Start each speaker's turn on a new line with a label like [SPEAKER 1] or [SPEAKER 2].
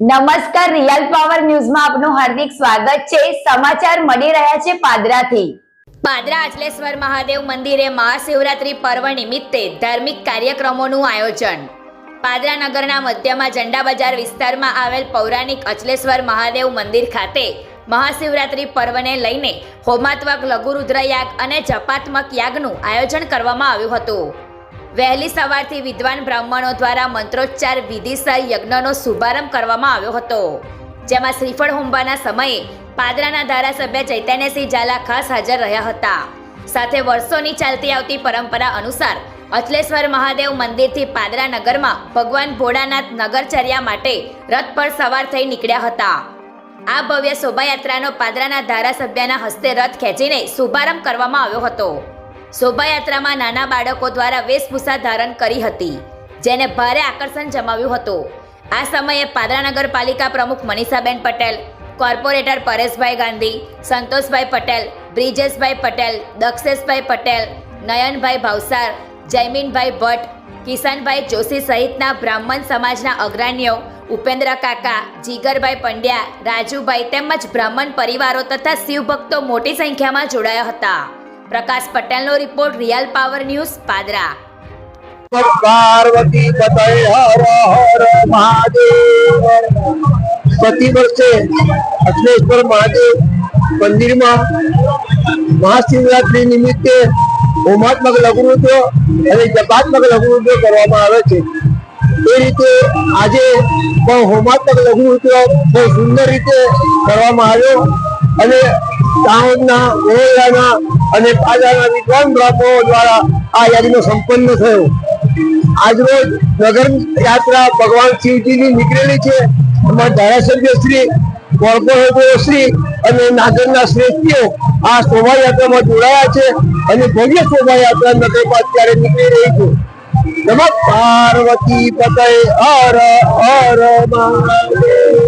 [SPEAKER 1] નમસ્કાર, real power ન્યૂઝમાં આપનું હાર્દિક સ્વાગત છે. સમાચાર મળી રહ્યા છે પાદરાથી.
[SPEAKER 2] પાદરા અચલેશ્વર મહાદેવ મંદિરે મહાશિવરાત્રી પર્વ નિમિત્તે ધાર્મિક કાર્યક્રમોનું આયોજન. પાદરા નગરના મધ્યમાં ઝંડા બજાર વિસ્તારમાં આવેલ પૌરાણિક અચલેશ્વર મહાદેવ મંદિર ખાતે મહાશિવરાત્રી પર્વને લઈને હોમાત્મક લઘુરુદ્ર યાગ અને જપાત્મક યાગનું આયોજન કરવામાં આવ્યું હતું. વહેલી સવારથી વિદ્વાન બ્રાહ્મણો દ્વારા મંત્રોચ્ચાર વિધિસર યજ્ઞનો શુભારંભ કરવામાં આવ્યો હતો. જેમાં શ્રીફળ હોમવાના સમયે પાદરાના ધારાસભ્ય ચૈતન્યસિંહ ઝાલા ખાસ હાજર રહ્યા હતા. સાથે વર્ષોની ચાલતી આવતી પરંપરા અનુસાર અચલેશ્વર મહાદેવ મંદિરથી પાદરા નગરમાં ભગવાન ભોળાનાથ નગરચર્યા માટે રથ પર સવાર થઈ નીકળ્યા હતા. આ ભવ્ય શોભાયાત્રાનો પાદરાના ધારાસભ્યના હસ્તે રથ ખેંચીને શુભારંભ કરવામાં આવ્યો હતો. શોભાયાત્રામાં નાના બાળકો દ્વારા વેશભૂષા ધારણ કરી હતી, જેને ભારે આકર્ષણ જમાવ્યું હતું. આ સમયે પાદરા નગરપાલિકા પ્રમુખ મનીષાબેન પટેલ, કોર્પોરેટર પરેશભાઈ ગાંધી, સંતોષભાઈ પટેલ, બ્રિજેશભાઈ પટેલ, દક્ષેશભાઈ પટેલ, નયનભાઈ ભાવસાર, જયમીનભાઈ ભટ્ટ, કિશનભાઈ જોશી સહિતના બ્રાહ્મણ સમાજના અગ્રણીઓ, ઉપેન્દ્ર કાકા, જીગરભાઈ પંડ્યા, રાજુભાઈ તેમજ બ્રાહ્મણ પરિવારો તથા શિવભક્તો મોટી સંખ્યામાં જોડાયા હતા. પ્રકાશ પટેલનો report real power news Padra.
[SPEAKER 3] Parvati પતય Har Har Mahadev. પ્રતિ વર્ષે અખિલેશ્વર મહાદેવ મંદિરમાં મહાશિવરાત્રી નિમિત્તે હોમાત્મક લઘુનૃત્ય અને જપાત્મક લઘુનૃત્ય કરવામાં આવે છે. એ રીતે આજે પણ હોમાત્મક લઘુનૃત્ય બહુ સુંદર રીતે કરવામાં આવ્યો અને શ્રી અને નાગરના શ્રેષ્ઠીઓ આ શોભાયાત્રામાં જોડાયા છે અને ભવ્ય શોભાયાત્રા નગરમાં અત્યારે નીકળી રહી છે. નમઃ પાર્વતી પતય હર હર મહાદેવ.